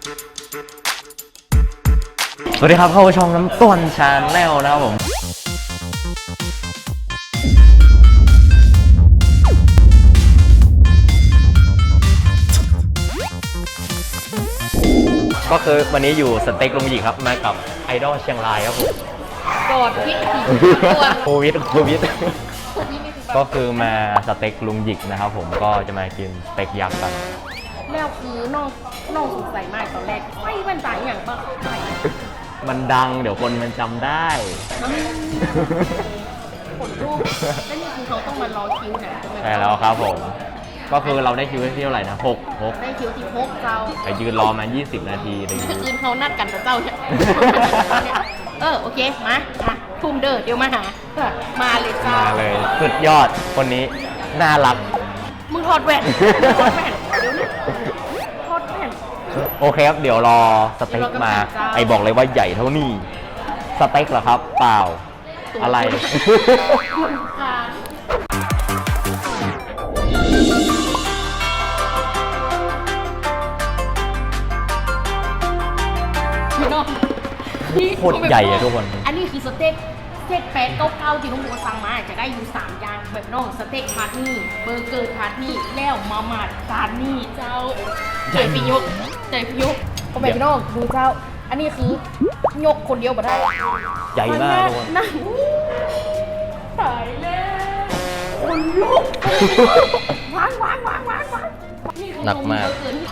สวัสดีครับเข้าช่องน้ำต้นชาแนลนะครับผม ก็คือวันนี้อยู่สเต็กลุงหยิกครับ มากับไอดอลเชียงรายครับผมกอดพิษผีตัวโควิดโควิดคนนี้นี่คือก็คือมาสเต็กลุงหยิกนะครับผมก็จะมากินสเต็กยักษ์กัน แล้วคือน้องน้องสงสัยมากตอนแรกไม่มันจ่ายอย่างปะใส่มันดังเดี๋ยวคนมันจำได้ขนรูปแล้วนี่คือเขาต้องมารอคิวนะใช่แล้วครับผม ก็คือเราได้คิวที่เท่าไหร่นะหกหกได้คิวที่พกเจ้าไปยืนรอมา 20 นาทีเลย คืออื่นเขานัดกันกับเจ้าเนี่ยเออโอเคมาอะทุ่มเด้อเดี๋ยวมาหาเออมาเลยเจ้ามาเลย สุดยอดคนนี้ น่ารัก มึงถอดแว่นถอดแว่นเดี๋ยวนี้ถอดแว่น โอเคครับ เดี๋ยวรอสเต็กมาเดี๋ยวเรากำลังจะไอบอกเลยว่าใหญ่เท่านี้ สเต็กเหรอครับ เปล่า อะไรพี่น้องนี่โคตรใหญ่อะทุกคน อันนี้คือสเต็กสเต็กแปดเก้าเก้าที่น้องบัวสั่งมาจะได้อยู่สามอย่างแบบน้องสเต็กพาร์ทนี่เบอร์เกอร์พาร์ทนี่แล้วมามาดจานนี่เจ้าใจพิยก ใจพิยกก็แบบพี่น้องดูเจ้า อันนี้คือยกคนเดียวมาได้ใหญ่มากทุกคนนั่นตายแล้วคนลุกวางวางวางวางวางนี่คือหนักมากเบอร์เอร์นี่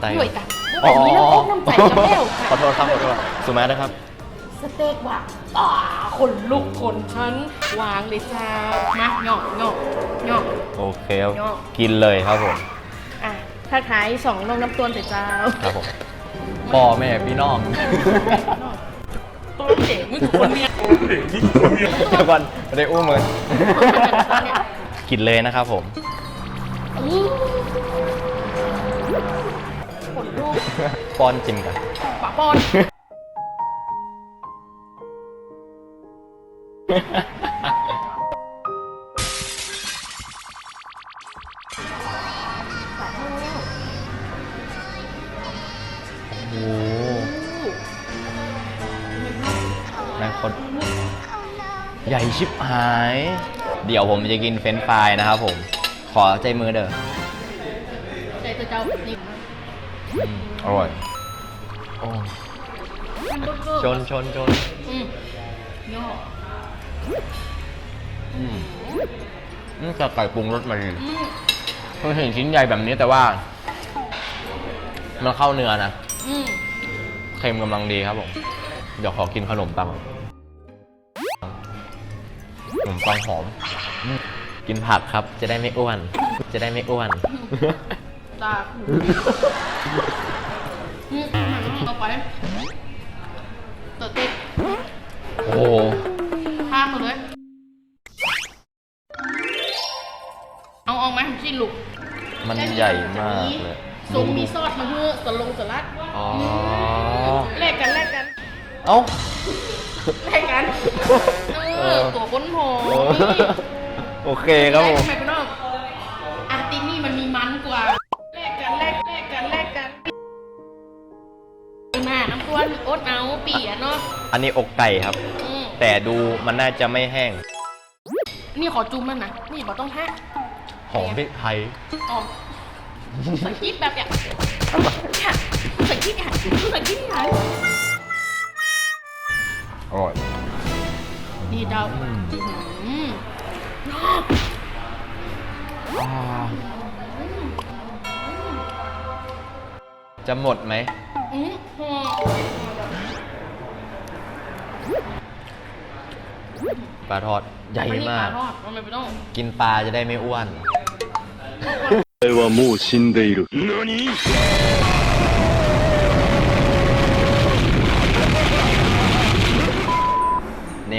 ได้ด้วยกันอ๋อแบบนี้แล้วก็น้ำใจกันแล้วขอโทษครับขอโทษสุมานะครับสเต็กว่ะอ่าคนลุกคนฉันวางเลยจ้ามาหยอกหยอกหยอกโอเคครับยอดกินเลยครับผมอะ ถ้าขายสองน้องน้ำต้นแต่เจ้าครับผมพ่อแม่พี่น้องต้นเจ๋งมึงคนเนี้ยเดี๋ยวก่อนไม่ได้อุ้มเลยกินเลยนะครับผมอื้อคนลุกป้อนจิมกันปะปอน ใหญ่ชิบหาย เดี๋ยวผมจะกินเฟรนช์ฟรายนะครับผม ขอใจมือเด้อใจตัวเจ้านี่อืมอร่อยโอ้แฮมเบอร์เกอร์ชนชนชนอืมย่ออืมอืมแต่ไก่ปรุงรสมาดีอืมเพิ่งเห็นชิ้นใหญ่แบบนี้แต่ว่า มันเข้าเนื้อนะ อืมเค็มกำลังดีครับผม เดี๋ยวขอกินขนมปัง ขนมปังหอมอืมกินผักครับ จะได้ไม่อ้วน จะได้ไม่อ้วน ตาหูอืมต่อไปตัวเต็กโอ้โหข้ามมาเลย เอาออกมาสิ้นลูกมันใหญ่มากเลยสูงมีซอสมาเพื่อสลงสลัดอ๋อ แลกกันแลกกัน เอ้าแลกกัน เออตัวก้นหอมโอ้นี่โอเคครับผม แลกทำไมพี่น้องอาร์ตินี่มันมีมันกว่าแลกกันแลกแลกกันแลกกันหน้าน้ำตวนอดเอาปีอะเนาะอันนี้อกไก่ครับ อืมแต่ดูมันน่าจะไม่แห้ง นี่ขอจุ่มมันนะนี่บอกต้องแพ้หอมพริกไทย อ๋อใส่กิ๊บแบบเนี้ยเนี่ยใส่กิ๊บเนี่ยใส่กิ๊บเนี่ยอร่อย นี่เดา อืม อืม อ่าจะหมดไหม อืมอืม ปลาทอดใหญ่ อันนี้ป มา ลาก ทอดทำไมไม่ต้อง กินปลาจะได้ไม่อ้วน 俺はもう死んでいる。何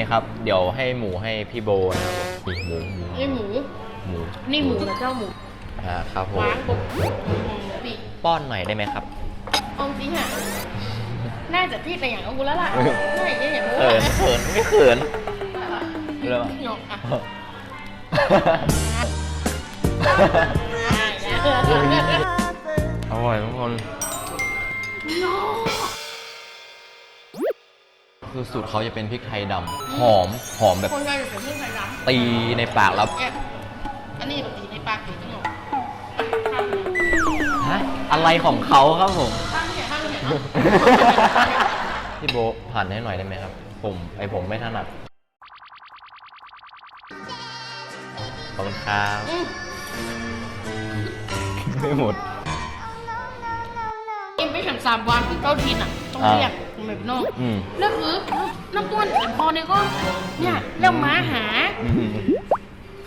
นี่ครับ เดี๋ยวให้หมูให้พี่โบนะครับผมนี่หมูหมูนี่หมู หมูนี่หมูนะเจ้าหมูอ่าครับผมวางปุ๊บอืมปีกป้อนหน่อยได้ไหมครับเอาจริงอะน่าจะที่แต่อย่างเอากูแล้วล่ะน่าจะอย่างกูเขินเขินไม่เขินเริ่มหยอกอะโอ้ร่อยทุกคน คือสูตรเขาจะเป็นพริกไทยดำหอมหอมแบบคนไทยเป็นเรื่องไทยดำตีในปากแล้วแอบอันนี้แบบตีในปากตีทั้งหมดข้างฮะอะไรของเขาครับผม ข้างเนี่ยข้างเนี่ยเนาะพี่โบะผ่านให้หน่อยได้ไหมครับ ผมไอผมไม่ถนัดขอบคุณครับอืม ไม่หมด กินไปถึงสามวันเก้าทีน่ะ ต้องเรียก เหมือนน้องอืมแล้วคือน้ำต้วนเป็นพอเนี่ยก็เนี่ยแล้วหมาหาอืม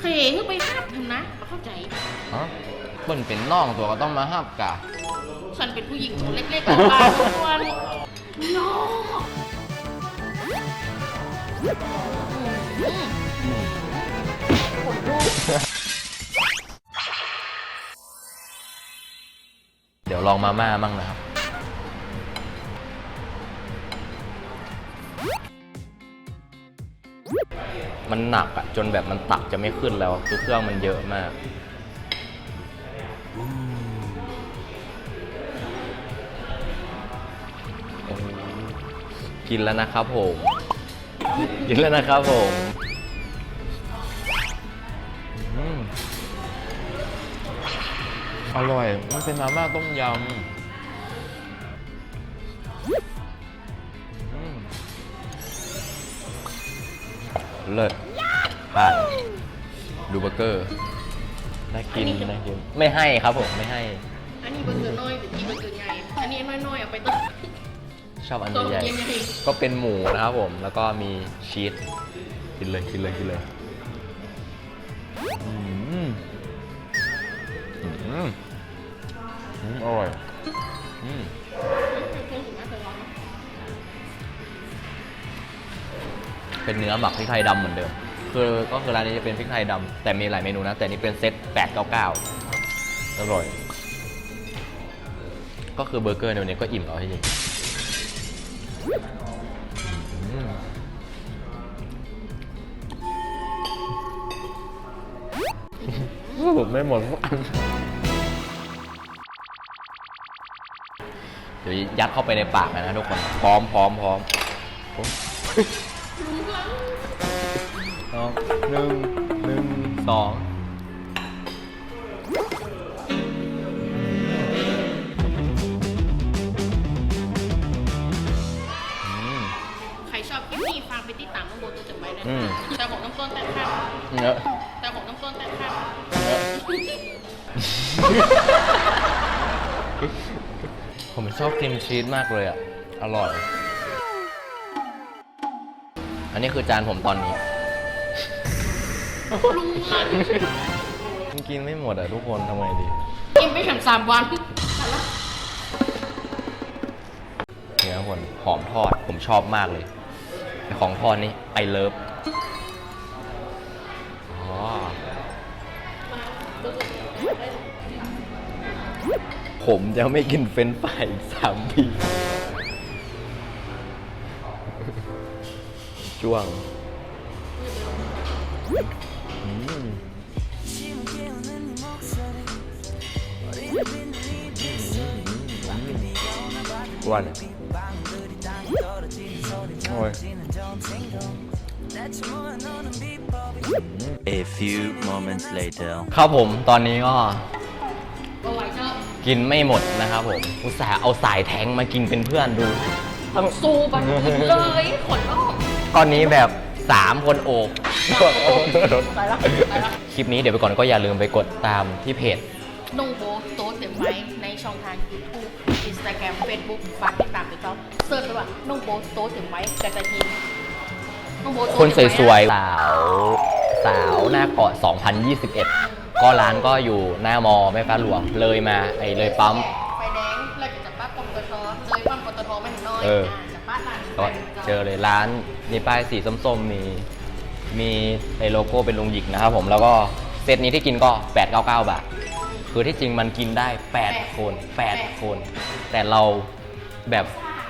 เขยคือไปคาบทำนะเข้าใจ ฮะเปิ้นเป็นน้องตัวก็ต้องมาห้ามกะ ฉันเป็นผู้หญิงตัวเล็กๆกับปลาทุกวันน้องอืมขนลุกเดี๋ยวลองมาม่ามั่งนะครับ มันหนักอะจนแบบมันตักจะไม่ขึ้นแล้วคือเครื่องมันเยอะมาก กินแล้วนะครับผมกินแล้วนะครับผมอืมอร่อย มันเป็นมาม่าต้มยำ เลิศผ่านดูเบอร์เกอร์น่ากินน่ากินไม่ให้ครับผมไม่ให้ อันนี้เบอร์เกอร์น้อยแต่ที่เบอร์เกอร์ใหญ่ อันนี้น้อยๆเอาไปต้ม ชอบอันต้มใหญ่เย็นๆก็เป็นหมูนะครับผม แล้วก็มีชีสกินเลยกินเลยกินเลยอืมอืมอืมอร่อยอืม เป็นเนื้อหมักพริกไทยดำเหมือนเดิม คือก็คือร้านนี้จะเป็นพริกไทยดำแต่มีหลายเมนูนะ แต่นี่เป็นเซต899อร่อย ก็คือเบอร์เกอร์ในวันนี้ก็อิ่มแล้วจริงอืมผมไม่หมดสักอันเดี๋ยวยัดเข้าไปในปากเลยนะทุกคน พร้อมพร้อมพร้อมพร้อม สองหนึ่งหนึ่งสองอืม ใครชอบคลิปนี้ฟังไปติดตามน้องโบตัวจากไว้นะอืม แต่ของน้ำต้นแต่ข้าวเนอะแต่ของน้ำต้นแต่ข้าวเนอะผมชอบครีมชีสมากเลยอะ อร่อย อันนี้คือจานผมตอนนี้ ลุงมันมันกินไม่หมดอะทุกคนทำไงดีกินไปถึงสามวันเนี่ยทุกคนหอมทอดผมชอบมากเลยไอ้ของทอดนี่ไอเลิฟอ๋อผมจะไม่กินเฟรนช์ฟรายอีกสามปี จ้วงอืมอ้วนโอ้ย A few moments later. ครับผมตอนนี้ก็เอาไว้เถอะกินไม่หมดนะครับผม อุตส่าห์เอาสายแทงมากินเป็นเพื่อนดูทั้งซูบันเลยขนลุก ตอนนี้แบบ 3 คนโอบไปแล้วไปแล้วคลิปนี้เดี๋ยวไปก่อนก็อย่าลืมไปกดตามที่เพจน้องโบโต๊ะเต็มไว้ในช่องทาง YouTube Instagram Facebook ฝากติดตามด้วยเจ้าเสิร์ชเลยว่าน้องโบโต๊ะเต็มไว้กระจะยินน้องโบโต๊ะคนสเต็มไวยๆ สาวสาวหน้าเกาะ 2021 ก็ร้านก็อยู่หน้ามอแม่ฟ้าหลวงเลยมาไอ้เลยปั๊ม ไฟแดงเราจะจับป้าปตทเลยปั๊มปตทไม่เห็นน้อยเออจับป้าร้าน ก็ เจอเลยร้านมีป้ายสีส้มๆ มีมีไอ้โลโก้เป็นลุงหยิกนะครับผมแล้วก็เซตนี้ที่กินก็ 899 บาท คือที่จริงมันกินได้ 8 คน 8 คน แต่เราแบบ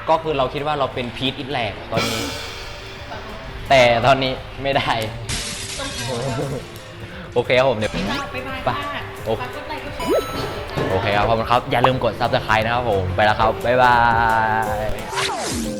ก็คือเราคิดว่าเราเป็นพีทอิทแลกตอนนี้ แต่ตอนนี้ไม่ได้ต้องโบโอเคครับผมเดี๋ยวเจ้าไปบายไปค่ะโอเคฝากกดไลค์กดแชร์โอเคครับขอบคุณครับ อย่าลืมกด subscribe นะครับผม ไปแล้วครับ บ๊ายบาย